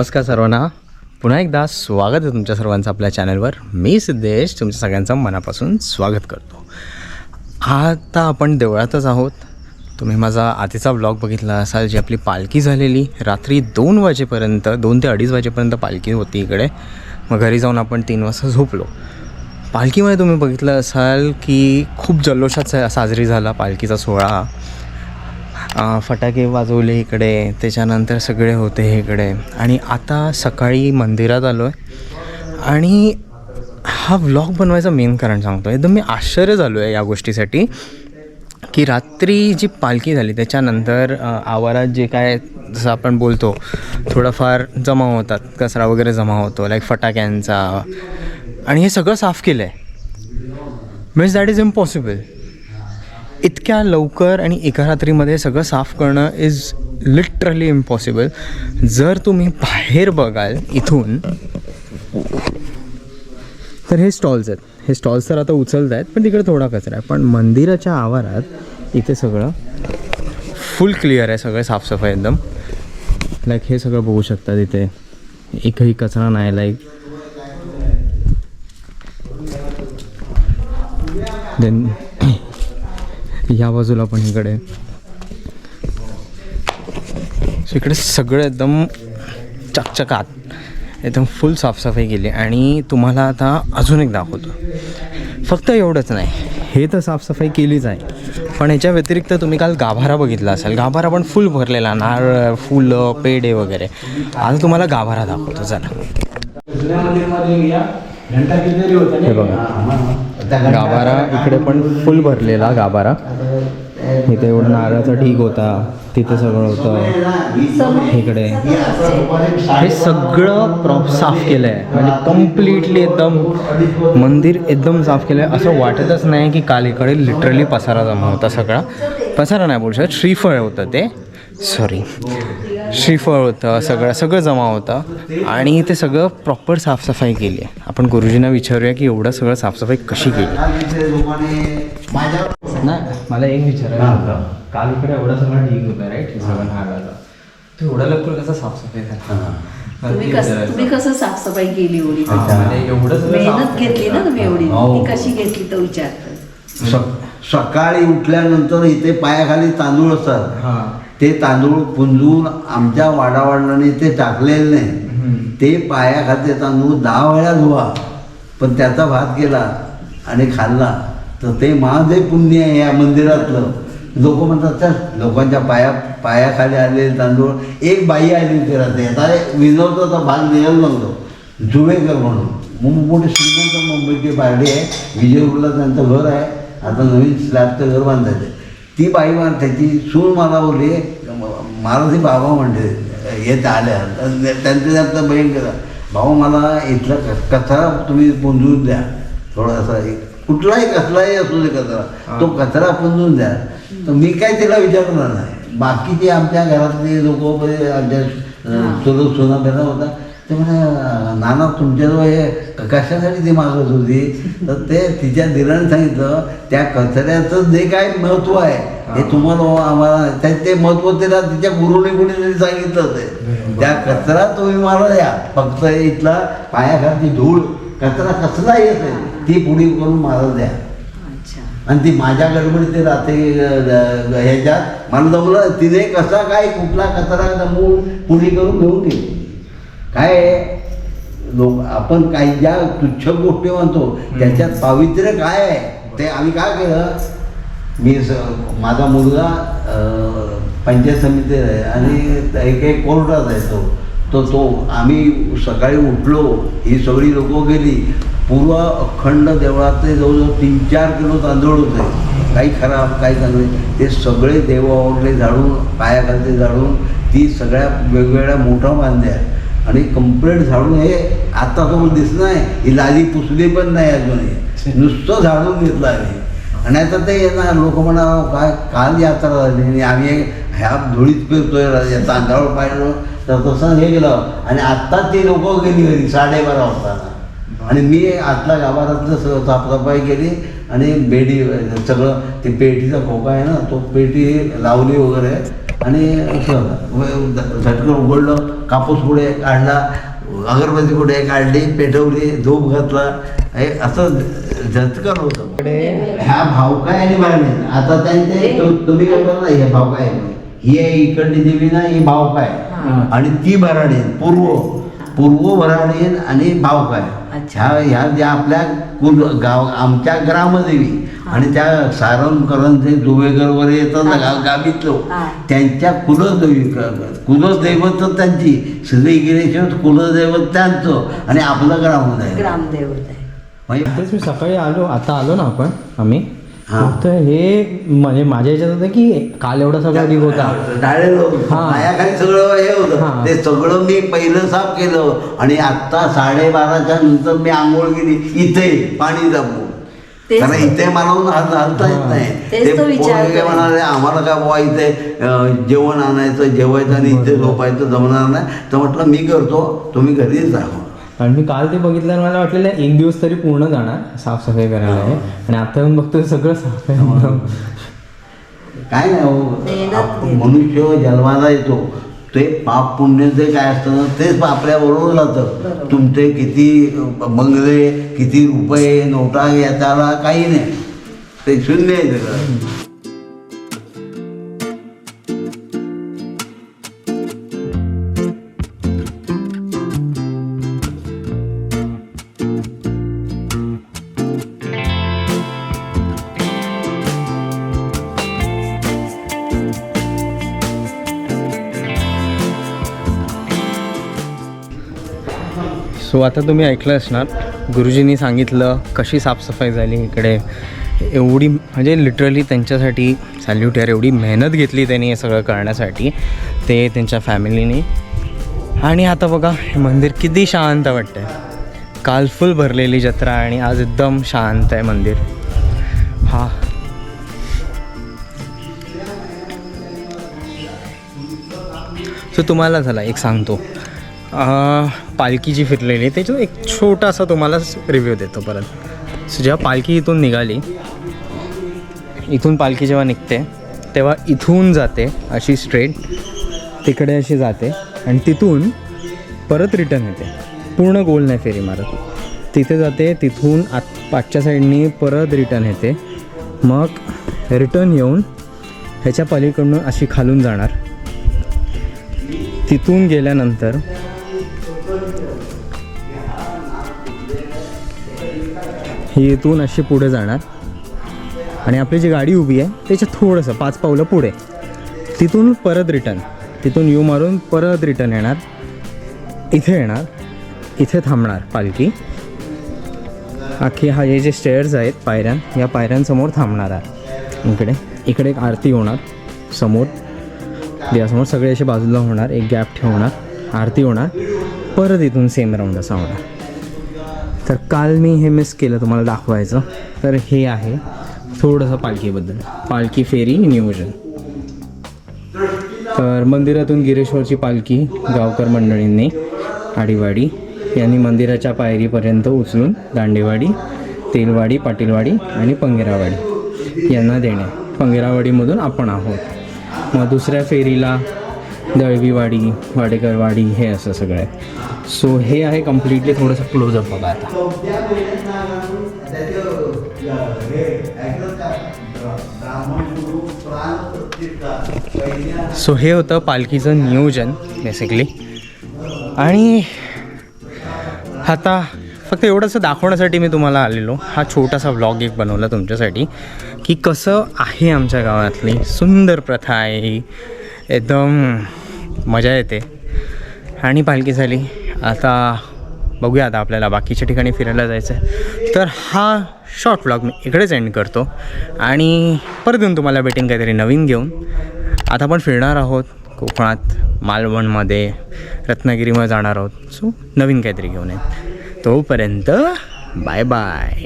नमस्कार सर्वांना. पुन्हा एकदा स्वागत आहे तुमच्या सर्वांचं आपल्या चॅनलवर. मी सिद्धेश तुमच्या सगळ्यांचं मनापासून स्वागत करतो. आता आपण देवळातच आहोत. तुम्ही माझा आधीचा ब्लॉग बघितला असाल जी आपली पालखी झालेली. रात्री दोन वाजेपर्यंत दोन ते अडीच वाजेपर्यंत पालखी होती इकडे. मग घरी जाऊन आपण तीन वाजता झोपलो. पालखीमध्ये तुम्ही बघितलं असाल की खूप जल्लोषात साजरी झाला पालखीचा सोहळा. फटाके वाजवले इकडे त्याच्यानंतर सगळे होते इकडे. आणि आता सकाळी मंदिरात आलो आहे आणि हा व्लॉग बनवायचं मेन कारण सांगतो एकदम मी आश्चर्य झालो आहे या गोष्टीसाठी की रात्री जी पालखी झाली त्याच्यानंतर आवारात जे काय जसं आपण बोलतो थोडंफार जमा होतात कचरा वगैरे जमा होतो लाईक फटाक्यांचा. आणि हे सगळं साफ केलं आहे मीन्स दॅट इज इम्पॉसिबल इतक्या लवकर आणि एका रात्रीमध्ये सगळं साफ करणं इज लिटरली इम्पॉसिबल जर तुम्ही बाहेर बघाल इथून तर हे स्टॉल्स आहेत. हे स्टॉल्स तर आता उचलत आहेत पण तिकडे थोडा कचरा आहे. पण मंदिराच्या आवारात इथे सगळं फुल क्लिअर आहे सगळं साफसफाई एकदम. लाईक हे सगळं बघू शकता तिथे. एकही कचरा नाही लाईक देन या बाजूला पण इकडे. So इकडे सगळं एकदम चकचकात एकदम फुल साफसफाई केली. आणि तुम्हाला आता अजून एक दाखवतो. फक्त एवढंच नाही हे तर साफसफाई केलीच आहे. पण ह्याच्या व्यतिरिक्त तुम्ही काल गाभारा बघितला असाल. गाभारा पण फुल भरलेला नारळ फुलं पेढे वगैरे. आता तुम्हाला गाभारा दाखवतो चला. हे बघा. गाभारा इकडे पण फुल भरलेला गाभारा. इथे एवढं नारळाचा ढीग होता तिथे सगळं होतं. इकडे. हे सगळं प्रॉप साफ केलं आहे म्हणजे कम्प्लिटली एकदम मंदिर एकदम साफ केलं आहे असं वाटतच नाही की काल इकडे लिटरली पसारा जमा होता सगळा. पसारा नाही बोलू शकत श्रीफळ होतं ते. सॉरी श्रीफळ होतं सगळं सगळं जमा होतं. आणि ते सगळं प्रॉपर साफसफाई केली आहे. आपण गुरुजींना विचारूया की एवढं सगळं साफसफाई कशी केली? नाही मला एक विचारायचं होतं. काल इकडे एवढा सगळा ढीग होता राईट सगळं नारळाचा तो एवढा लवकर कसा साफसफाई झाला मला तुम्ही ते कसं विचारायचं. तुम्ही कसं साफसफाई केली एवढी? हा, म्हणजे एवढं मेहनत घेतली ना तुम्ही एवढी. हो. ती कशी घेतली तो विचारतो स- सकाळी उठल्यानंतर इथे पायाखाली तांदूळ असतात. हां. ते तांदूळ पुंजून आमच्या वाडावडिलांनी ते टाकलेले नाही. ते पायाखाते तांदूळ दहा वेळा धुवा. पण त्याचा भात केला आणि खाल्ला. तर ते महादेव पुण्य आहे या मंदिरातलं. लोक म्हणतात चल लोकांच्या पाया पायाखाली आलेले तांदूळ. एक बाई आली होती रात्री. आता विनोदचा तर भाग द्यायला लागलो. जुवेकर म्हणून. मग मोठे श्रीमंत मुंबईची पार्टी आहे. विजयपूरला त्यांचं घर आहे. आता नवीन स्लॅबचं घर बांधायचं. ती बाई मला त्याची सून मला बोलली मला ती बाबा म्हणते येत आल्या. त्यांचं त्यांचं बहीण केला. भाऊ मला इथला कचरा तुम्ही पुंजून द्या. थोडासा एक कुठलाही कसलाही असू दे कचरा तो कचरा पुंजून द्या. तर मी काय तिला विचारणार नाही. बाकीचे आमच्या घरातले लोक आमच्या सोना होता. ते म्हणे नाना तुमच्याजवळ हे कशासाठी ती मागत होती? तर ते तिच्या दिराने सांगितलं त्या कचऱ्याचं जे काय महत्त्व आहे हे तुम्हाला आम्हाला त्या ते महत्त्व तिला तिच्या गुरुने कुणीतरी सांगितलं ते त्या कचरा तुम्ही मला द्या. फक्त इथला पायाखालची धूळ कचरा कसला येत आहे ती पुढे करून मला द्या. अच्छा. आणि ती माझ्या गडबडीत ते राहते ह्याच्यात मला जमलं तिने कसा काय कुठला कचरा जमवून पुढे करून घेऊन गेली. काय लोक आपण काही ज्या तुच्छ गोष्टी म्हणतो त्याच्यात पावित्र्य काय आहे? ते आम्ही काय केलं? मी स माझा मुलगा पंचायत समितीत आहे आणि एक एक कोर्टात आहे तो. तो तो आम्ही सकाळी उठलो ही सगळी लोकं गेली. पूर्व अखंड देवळातले जवळजवळ तीन चार किलो तांदूळ होते. काही खराब काही चांगले. ते सगळे देवावरले झाडून पायाखालचे झाडून ती सगळ्या वेगवेगळ्या मोठ्या बांधल्या. आणि कंप्लीट झाडून हे आता समोर दिसत नाही. ही लाली पुसली पण नाही अजूनही. नुसतं झाडून घेतलं आम्ही आणि आता ते येणार. लोक म्हणा काय काल यात्रा झाली आणि आम्ही ह्या धुळीत फिरतोय तांदळावर पाहिलं. तर तसं हे गेलं आणि आत्ता ती लोक गेली घरी साडेबारा वाजता आणि मी आतल्या गाभारातलं सगळं साफसफाई केली आणि बेडी सगळं ते पेटीचा खोका आहे ना तो पेटी लावली वगैरे. आणि झटकन उघडलं कापूस पुढे काढला अगरबत्ती पुढे काढली पेटवली धूप घातला. हे असं झटकन होतं. ह्या भावकाय आणि भरणे आता त्यांचे तु- तुम्ही काय बोलला हे भावकाय ही आहे इकडली देवी ना ही भावकाय हा. आणि ती भराडी पूर्व पूर्व भराडी आणि भावकाय अच्छा. ह्या ह्या ज्या आपल्या कुल गाव आमच्या ग्रामदेवी आणि त्या सारण करण जे दुवेकर वगैरे येतात ना गाव गावीतलो. हा. त्यांच्या कुलदेवी कुलदैवत तर त्यांची. श्रीगिरेश्वर कुलदैवत त्यांचं आणि आपलं ग्रामदैवत. ग्रामदेवत आहे. म्हणजे तेच मी सकाळी आलो आता आलो ना आपण आम्ही. हा. फक्त हे म्हणजे माझ्या याच्यात होतं की काल एवढा सगळा ढीग होता हा. पायाखाली सगळं हे हा. होतं ते सगळं मी पहिलं साफ केलं आणि आत्ता साडेबाराच्या नंतर मी आंघोळ केली इथे पाणी दाबून तेच कारण. इथे मला हल- हलता येत हा. नाही तेच ते तो विचार पोरगे करेन. म्हणाले आम्हाला काय बाबा इथे अं, जेवण आणायचं जेवायचं आणि इथे. झोपायचं जमणार नाही तर म्हटलं मी करतो तुम्ही घरीच राहा आणि मी काल ते बघितल्यावर मला वाटलेलं एक दिवस तरी पूर्ण जाणार साफसफाई करायला हे. आणि आता येऊन बघतो सगळं साफ आहे. काय नाही हो. मनुष्य जन्माला येतो ते पाप पुण्य जे काय असतं ना, तेच आपल्या बरोबर जातं. तुमचे किती बंगले किती रुपये नोटा याच्याला काही नाही ते शून्य आहे सगळं सो आता तुम्ही ऐकलं असणार गुरुजींनी सांगितलं कशी साफसफाई झाली इकडे. एवढी म्हणजे लिटरली त्यांच्यासाठी सॅल्यूट यार एवढी मेहनत घेतली त्यांनी हे सगळं करण्यासाठी ते त्यांच्या फॅमिलीने आणि आता बघा हे मंदिर किती शांत वाटतंय. काल फुल भरलेली जत्रा आणि आज एकदम शांत आहे मंदिर. हा. सो तुम्हाला झाला एक सांगतो. पालखी जी फिरलेली त्याचा एक छोटासा तुम्हाला रिव्ह्यू देतो परत. सो जेव्हा पालखी इथून निघाली इथून पालखी जेव्हा निघते तेव्हा इथून जाते अशी स्ट्रेट तिकडे अशी जाते आणि तिथून परत रिटर्न येते पूर्ण गोल नाही फेरी मारत. तिथे जाते तिथून आत पाठच्या साईडनी परत रिटर्न येते. मग रिटर्न येऊन ह्याच्या पलीकडून अशी खालून जाणार. तिथून गेल्यानंतर ही इथून अशी पुढे जाणार. आणि आपली जी गाडी उभी आहे त्याच्या थोडंसं पाच पावलं पुढे. तिथून परत रिटर्न तिथून यू मारून परत रिटर्न येणार. इथे येणार. इथे थांबणार पालखी. आखी हा हे जे स्टेअर्स आहेत पायऱ्या या पायऱ्यांसमोर थांबणार आहे. इकडे इकडे एक आरती होणार. समोर देवासमोर सगळे असे बाजूला होणार. एक गॅप ठेवणार. आरती होणार. परत इथून सेम राऊंड असा होणार तर काल मी हे मिस केलं तुम्हाला दाखवायचं. तर हे आहे थोडंसं पालखीबद्दल. पालखी फेरी नियोजन. तर मंदिरातून गिरेश्वरची पालखी गावकर मंडळींनी आडीवाडी यांनी मंदिराच्या पायरीपर्यंत उचलून दांडेवाडी तेलवाडी पाटीलवाडी आणि पंगेरावाडी यांना देणे. पंगेरावाडीमधून आपण आहोत. मग दुसऱ्या फेरीला दळवीवाडी वाडेकरवाडी हे असं सगळं आहे. सो हे आहे कम्प्लिटली थोडंसं क्लोजअप बघा आता. सो हे होतं पालखीचं नियोजन बेसिकली आणि आता फक्त एवढंसं दाखवण्यासाठी मी तुम्हाला आलेलो. हा छोटासा व्लॉग एक बनवला तुमच्यासाठी की कसं आहे आमच्या गावातली सुंदर प्रथा आहे. एकदम मजा येते. आणि पालखी झाली. आता बघूया आता आपल्याला बाकीच्या ठिकाणी फिरायला जायचं आहे तर हा शॉर्ट व्लॉग मी इकडेच एंड करतो. आणि परत येऊन तुम्हाला भेटेन काहीतरी नवीन घेऊन. आता आपण फिरणार आहोत कोकणात मालवणमध्ये रत्नागिरीमध्ये जाणार आहोत. सो नवीन काहीतरी घेऊन येत तोपर्यंत बाय बाय